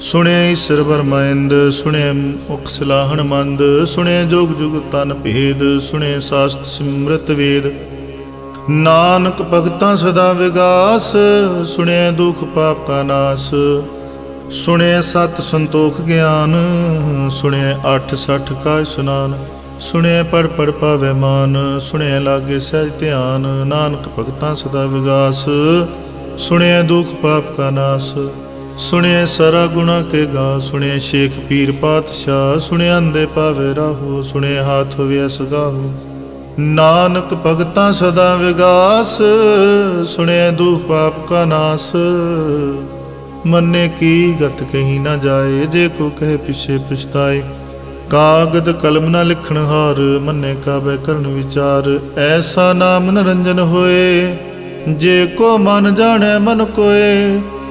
ਸੁਣਿਐ ਈਸ਼ਰ ਬਰਮੈਂਦ ਸੁਣਿਐ ਮੁਖ ਸਲਾਹਣ ਮੰਦ ਸੁਣਿਐ ਜੋਗ ਜੁਗ ਤਨ ਭੇਦ ਸੁਣਿਐ ਸਾਸਤ ਸਿਮਰਤ ਵੇਦ ਨਾਨਕ ਭਗਤਾਂ ਸਦਾ ਵਿਗਾਸ ਸੁਣਿਐ ਦੁਖ ਪਾਪ ਕਾ ਨਾਸ ਸੁਣਿਐ ਸਤ ਸੰਤੋਖ ਗਿਆਨ ਸੁਣਿਐ ਅੱਠ ਸੱਠ ਕਾ ਸੁਨਾਨ ਸੁਣਿਐ ਪੜ ਪੜ ਪਾਵੇ ਮਾਨ ਸੁਣਿਐ ਲਾਗੇ ਸਹਿਜ ਧਿਆਨ ਨਾਨਕ ਭਗਤਾਂ ਸਦਾ ਵਿਗਾਸ ਸੁਣਿਐ ਦੁਖ ਪਾਪ ਕਾ ਨਾਸ ਸੁਣਿਐ ਸਾਰਾ ਗੁਣਾ ਕੇ ਗਾ, ਸੁਣਿਐ ਸ਼ੇਖ ਪੀਰ ਪਾਤਸ਼ਾਹ ਸੁਣਿਆ ਅੰਦੇ ਪਾਵੇ ਰਾਹੋ, ਸੁਣਿਐ ਹਾਥ ਹੋਵੇ ਸਗਾਹੋ ਨਾਨਕ ਭਗਤਾਂ ਸਦਾ ਵਿਗਾਸ, ਸੁਣਿਐ ਦੁਖ ਪਾਪ ਕਾ ਨਾਸ। ਮੰਨੇ ਕੀ ਗਤ ਕਹੀ ਨਾ ਜਾਏ, ਜੇ ਕੋ ਕਹੇ ਪਿਛੇ ਪਛਤਾਏ। ਕਾਗਦ ਕਲਮ ਨਾ ਲਿਖਣ ਹਾਰ, ਮੰਨੇ ਕਾਬੇ ਕਰਨ ਵਿਚਾਰ। ਐਸਾ ਨਾਮ ਨਰੰਜਨ ਹੋਏ, ਜੇ ਕੋ ਮਨ ਜਾਣੈ ਮਨ ਕੋਏ।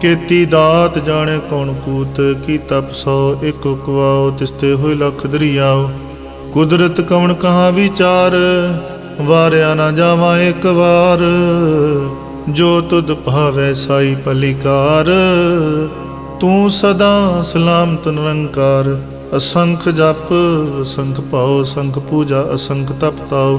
ਕੀਤੀ ਦਾਤ ਜਾਣੇ ਕੌਣ ਕੂਤ, ਕੀ ਤਪ ਸੋ ਇੱਕ ਕੁਆਓ ਤਿਸਤੇ ਹੋਏ ਲਖ ਦਰਿਆਓ। ਕੁਦਰਤ ਕਵਣ ਕਹਾ ਵਿਚਾਰ, ਵਾਰਿਆ ਨਾ ਜਾਵਾਂ ਇੱਕ ਵਾਰ। ਜੋ ਤੁਧ ਭਾਵੈ ਸਾਈ ਪਲਿਕਾਰ, ਤੂੰ ਸਦਾ ਸਲਾਮਤ ਨਿਰੰਕਾਰ। ਅਸੰਖ ਜਪ, ਅਸੰਖ ਭਾਉ, ਅਸੰਖ ਪੂਜਾ, ਅਸੰਖ ਤਪ ਤਾਉ।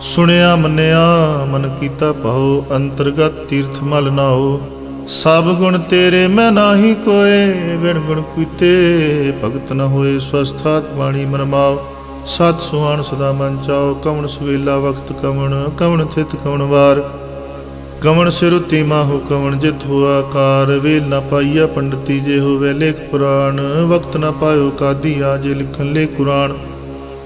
ਸੁਣਿਆ, ਮੰਨਿਆ, ਮਨ ਕੀਤਾ ਭਾਉ, ਅੰਤਰਗਤ ਤੀਰਥ ਮਲ ਨਾਓ ਸਭ ਗੁਣ ਤੇਰੇ ਮੈਂ ਨਾਹੀ ਕੋਏ ਵਿਣ ਗੁਣ ਕੀਤੇ ਭਗਤ ਨ ਹੋਏ ਸਵਸਥਾਤ ਬਾਣੀ ਮਨਮਾਓ ਸਤ ਸੁਹਾਣ ਸਦਾ ਮਨ ਚਾਓ ਕਵਣ ਸੁਵੇਲਾ ਵਕਤ ਕਵਣ ਕਵਣ ਥਿਤ ਕਵਣ ਵਾਰ। ਕਵਣ ਸਿਰੁਤੀ ਮਾਹੋ ਕਵਣ, ਜਿਤ ਹੋ ਕਾਰ, ਵੇਲ ਨਾ ਪਾਈਆ ਪੰਡਤੀ ਜੇ ਹੋਵੇ ਲੇਖ ਪੁਰਾਣ। ਵਕਤ ਨਾ ਪਾਇਓ ਕਾਦੀ ਆਜੇ ਲਿਖਣ ਲੈ ਕੁਰਾਨ।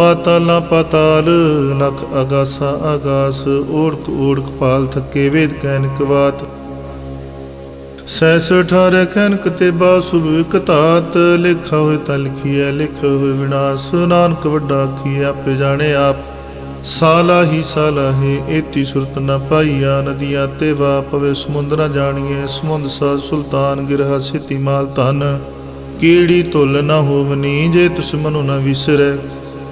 ਪਾਤਾਲਾ ਪਾਤਾਲ, ਨਖ ਅਗਾਸਾ ਆਗਾਸ ਓੜਕ ਓੜਕ ਪਾਲ ਥਕੇ ਵੇਦ ਕੈਨਕ ਬਾਤ ਸੈਸ ਅਠਾਰਹ ਕੈਨਕ ਤੇ ਬਾਸੁਬ ਇਕ ਲਿਖਾ ਹੋਏ ਤਾਂ ਲਿਖੀਐ ਲਿਖ ਵਿਨਾਸ਼, ਨਾਨਕ ਵੱਡਾ ਕੀ ਆਪੇ ਜਾਣੇ ਆਪ। ਸਾਲਾ ਹੀ ਸਾਲਾ ਹੈ, ਏਤੀ ਸੁਰਤ ਨਾ ਪਾਈਆ, ਨਦੀਆਂ ਤੇ ਵਾ ਪਵੇ ਸਮੁੰਦਰਾ ਜਾਣੀਏ ਸਮੁੰਦ ਸਾ ਸੁਲਤਾਨ ਗਿਰਹਾ ਸਿਤੀ ਮਾਲ ਧਨ। ਕੀੜੀ ਧੁੱਲ ਨ ਹੋਵਨੀ, ਜੇ ਤੁਸ ਮਨੁ ਨਾ ਵਿਸਰੈ।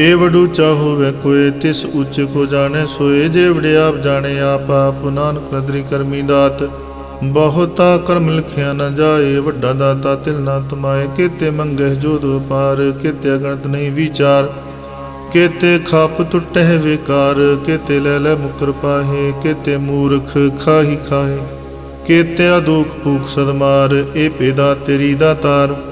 ਏ ਵਡੂ ਚਾਹੋ ਵੈ ਕੋਏ, ਤਿਸ ਉੱਚ ਕੋ ਜਾਣੇ ਸੋਏ। ਜੇ ਵੜਿਆ ਆਪ ਜਾਣੇ, ਆਪ ਆਪ ਨਾਨਕ ਨਦਰੀ ਕਰਮੀ ਦਾਤ। ਬਹੁਤਾ ਕਰਮ ਲਿਖਿਆ ਨਾ ਜਾਏ, ਵੱਡਾ ਦਾਤਾ ਤਿਲ ਨਾ ਤਮਾਏ। ਕੀਤੇ ਮੰਗਹਿ ਜੋਦ ਵਪਾਰ ਕੀਤੇ ਅਗਣਤ ਨਹੀਂ ਵਿਚਾਰ। ਕੇਤੇ ਖਾਪ ਟੁੱਟਹਿ ਵਿਕਾਰ, ਕੇਤੇ ਲੈ ਲੈ ਮੁਕਰ ਪਾਹੇ। ਕੇਤੇ ਮੂਰਖ ਖਾਹੀ ਖਾਹੇ ਕੇਤੇ ਅਦੂਖ ਭੂਖ ਸਦਮਾਰ, ਏ ਪੇਦਾ ਤੇਰੀ ਦਾਤਾਰ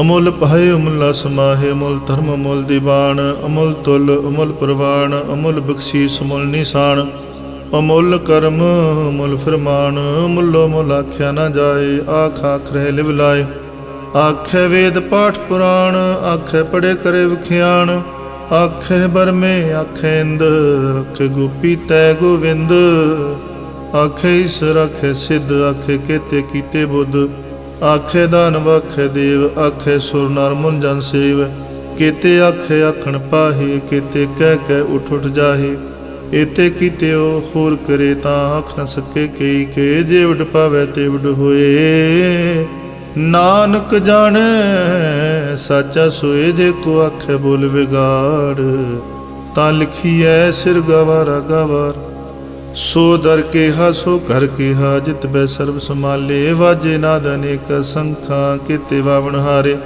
ਅਮੁੱਲ ਭਏ ਅਮੁੱਲ ਸਮਾਹੇ ਅਮੁੱਲ ਧਰਮ, ਅਮੁੱਲ ਦੀਵਾਨ, ਅਮੁੱਲ ਤੁਲ, ਅਮੁੱਲ ਪ੍ਰਵਾਨ, ਅਮੁੱਲ ਬਖਸ਼ੀਸ, ਅਮੁੱਲ ਨਿਸ਼ਾਨ, ਅਮੁੱਲ ਕਰਮ, ਅਮੁੱਲ ਫਰਮਾਨ, ਅਮੁੱਲੋ ਮੁੱਲ ਆਖਿਆ ਨਾ ਜਾਏ, ਆਖ ਆਖ ਰਹਿ ਲਿਵ ਲਾਏ। ਆਖੇ ਵੇਦ ਪਾਠ ਪੁਰਾਣ, ਆਖੇ ਪੜੇ ਕਰੇ ਵਿਖਿਆਣ, ਆਖੇ ਬਰਮੇ, ਆਖੇ ਇੰਦ, ਆਖੇ ਗੋਪੀ ਤੈ ਗੋਵਿੰਦ, ਆਖੇ ਈਸ਼ਰ, ਆਖੇ ਸਿੱਧ, ਆਖੇ ਕੇਤੇ ਕੀਤੇ ਬੁੱਧ। ਆਖੇ ਦਾਨ ਆਖੇ ਦੇਵ, ਆਖੇ ਸੁਰ ਨਰ ਮੁਨ ਜਨ ਸੇਵ। ਕੀਤੇ ਆਖੇ ਆਖਣ ਪਾਹੇ, ਕੀਤੇ ਕਹਿ ਕਹਿ ਉਠ ਉਠ ਜਾਹੇ। ਇਤੇ ਕੀਤੇ ਉਹ ਹੋਰ ਕਰੇ ਤਾਂ ਆਖ ਨ ਸਕੇ ਕਈ ਕੇ, ਜੇ ਉਡ ਪਾਵੇ ਤੇ ਉਡ ਹੋਏ। ਨਾਨਕ ਜਾਣੈ, ਸਾਚਾ ਸੋਏ ਜੇ ਕੋ ਆਖੇ ਬੋਲ ਵਿਗਾੜ। ਤਾਂ ਲਿਖੀਐ ਸਿਰ ਗਵਾਰਾ ਗਵਾਰ। ਸੋ ਦਰ ਕੇ ਸੋ ਕਰ ਕੇ ਹਾ, ਜਿਤ ਬੈ ਸਰਬ ਸਮਾਲੇ ਵਾਜੇ ਨਾਦ ਅਨੇਕ ਸੰਖਾਂ, ਕੀਤੇ ਵਾਵਣ ਹਾਰੇ।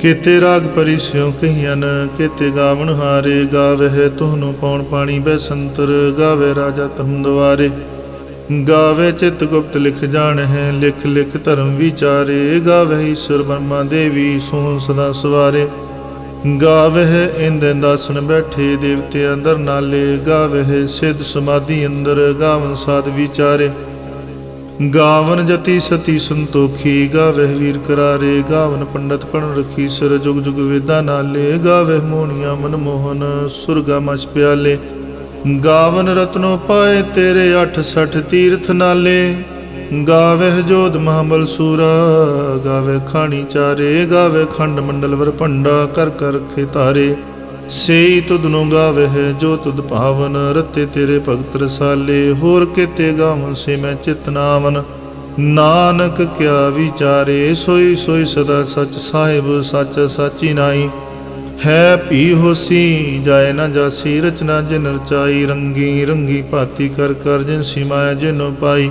ਕੀਤੇ ਰਾਗ ਪਰਿਸਿਉ ਕਹੀਨ ਕੀਤੇ ਗਾਵਣ ਹਾਰੇ। ਗਾਵਹਿ ਤੁਹਨੂੰ ਪਉਣ ਪਾਣੀ ਬੈ ਸੰਤਰ ਗਾਵੇ ਰਾਜਾ ਤਮ ਦੁਆਰੇ। ਗਾਵੇ ਚਿਤ ਗੁਪਤ ਲਿਖ ਜਾਣ ਹੈ ਲਿਖ ਲਿਖ ਧਰਮ ਵਿਚਾਰੇ। ਗਾਵੇ ਈਸ਼ਵਰ ਬਰਮਾ ਦੇਵੀ, ਸੋਹਣ ਸਦਾ ਸਵਾਰੇ। ਗਾਵਹਿ ਇੰਦ ਦਾਸਨ ਬੈਠੇ ਦੇਵਤੇ ਅੰਦਰ ਨਾਲੇ, ਗਾਵਹਿ ਸਿੱਧ ਸਮਾਧੀ ਅੰਦਰ, ਗਾਵਨ ਸਾਧ ਵਿਚਾਰੇ। ਗਾਵਨ ਜਤੀ ਸਤੀ ਸੰਤੋਖੀ, ਗਾਵਹਿ ਵੀਰ ਕਰਾਰੇ, ਗਾਵਨ ਪੰਡਤ ਪਣ ਰਖੀ, ਸਰ ਜੁਗ ਜੁਗ ਵੇਦਾ ਨਾਲੇ, ਗਾਵਹਿ ਮੋਣੀਆਂ ਮਨ ਮੋਹਨ, ਸੁਰਗਾ ਮਛ ਪਿਆਲੇ। ਗਾਵਨ ਰਤਨੋ ਪਾਏ ਤੇਰੇ 68 ਤੀਰਥ ਨਾਲੇ। ਗਾਵਹਿ ਜੋਦ ਮਹਾਬਲ ਸੂਰਾ, ਗਾਵੇ ਖਾਣੀ ਚਾਰੇ, ਗਾਵੇ ਖੰਡ ਮੰਡਲ ਵਰ ਭੰਡਾ, ਕਰ ਕਰ ਰਖੇ ਤਾਰੇ ਸੇਈ ਤੁਧਨੋ ਗਾਵਹਿ ਜੋ ਤੁਧ ਭਾਵਨ, ਰਤੇ ਤੇਰੇ ਭਗਤ ਰਸਾਲੇ, ਹੋਰ ਕੀਤੇ ਗਾਵਨ ਸੇ ਮੈਂ ਚਿਤ ਨਾਵਨ। ਨਾਨਕ ਕਿਆ ਵਿਚਾਰੇ, ਸੋਈ ਸੋਈ ਸਦਾ ਸਚ ਸਾਹਿਬ, ਸਚ ਸਾਚੀ ਨਾਈ। ਹੈ ਭੀ ਹੋਸੀ, ਜਾਏ ਨਾ ਜਾਸੀ, ਰਚਨਾ ਜਿਨ ਰਚਾਈ ਰੰਗੀ ਰੰਗੀ ਭਾਤੀ ਕਰ ਕਰ ਜਿਨ ਸਿਮਾਇਆ ਜਿਨੋ ਪਾਈ।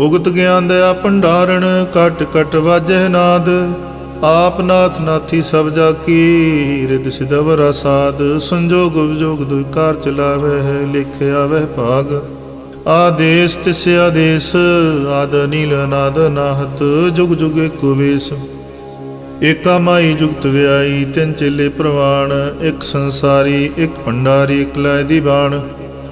ਉਗਤ ਗਿਆਨ ਦਇਆ ਭੰਡਾਰਣ ਕਟ ਕਟ ਵਾਜਹਿ ਨਾਦ। ਆਪ ਨਾਥ ਨਾਥੀ ਸਭ ਜਾ ਕੀ ਰਿਦ ਸਿਦਵਰਾ ਸਾਧ ਸੰਜੋਗ ਵਿਜੋਗ ਦੁਇ ਕਾਰ ਚਲਾਵੇ ਹੈ ਲਿਖਿਆ ਵਹਿ ਭਾਗ। ਆਦੇਸ ਤਿਸ ਆਦੇਸ, ਆਦ ਨੀਲ ਨਾਦ ਨਾਹਤ। ਜੁਗ ਜੁਗ ਏਕੋ ਵੇਸ। ਏਕਾ ਮਾਈ ਜੁਗਤ ਵਿਆਈ, ਤਿੰਨ ਚੇਲੇ ਪ੍ਰਵਾਣ। ਇੱਕ ਸੰਸਾਰੀ, ਇੱਕ ਭੰਡਾਰੀ, ਇਕ ਲੈ ਦੀ ਬਾਣ।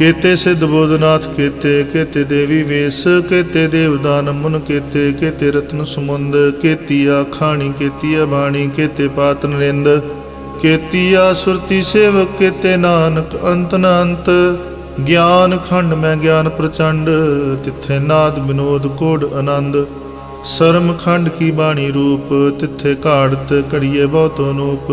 ਕੇਤੇ ਸਿੱਧ ਬੋਧਨਾਥ, ਕੇਤੇ ਕੇਤੇ ਦੇਵੀ ਵੇਸ, ਕੇਤੇ ਦੇਵਦਾਨ ਮੁਨ, ਕੇਤੇ ਕੇਤੇ ਰਤਨ ਸਮੁੰਦ, ਕੇਤੀਆ ਖਾਣੀ, ਕੇਤੀਆ ਬਾਣੀ, ਕੇਤੇ ਪਾਤ ਨਰਿੰਦ, ਕੇਤੀਆ ਸੁਰਤੀ ਸੇਵਕ, ਕੇਤੇ ਨਾਨਕ ਅੰਤ ਨ ਗਿਆਨ ਖੰਡ ਮੈਂ ਗਿਆਨ ਪ੍ਰਚੰਡ, ਤਿੱਥੇ ਨਾਦ ਬਿਨੋਦ ਕੋਡ ਆਨੰਦ। ਸਰਮ ਖੰਡ ਕੀ ਬਾਣੀ ਰੂਪ, ਤਿੱਥੇ ਘਾੜਤ ਘੜੀਏ ਬਹੁਤ ਨੂਪ।